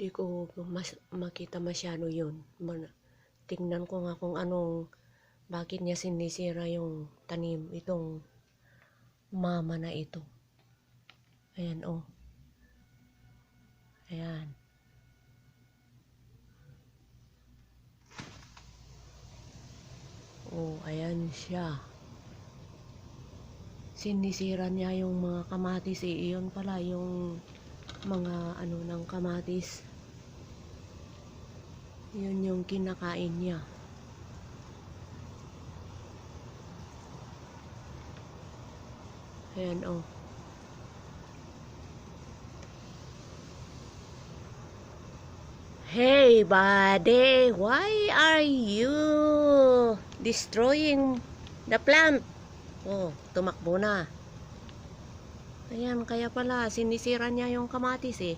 Di ko mas, makita masyado yun. Man, tingnan ko nga kung anong, bakit niya sinisira yung tanim, itong mama na ito. Ayan, oh. Ayan. Oh, ayan siya. Sinisira niya yung mga kamatis eh. Iyon pala yung mga ano ng kamatis. Yun yung kinakain niya. Ayan oh. Hey buddy, why are you destroying the plant? Oh, tumakbo na. Ayan, kaya pala sinisira niya yung kamatis eh.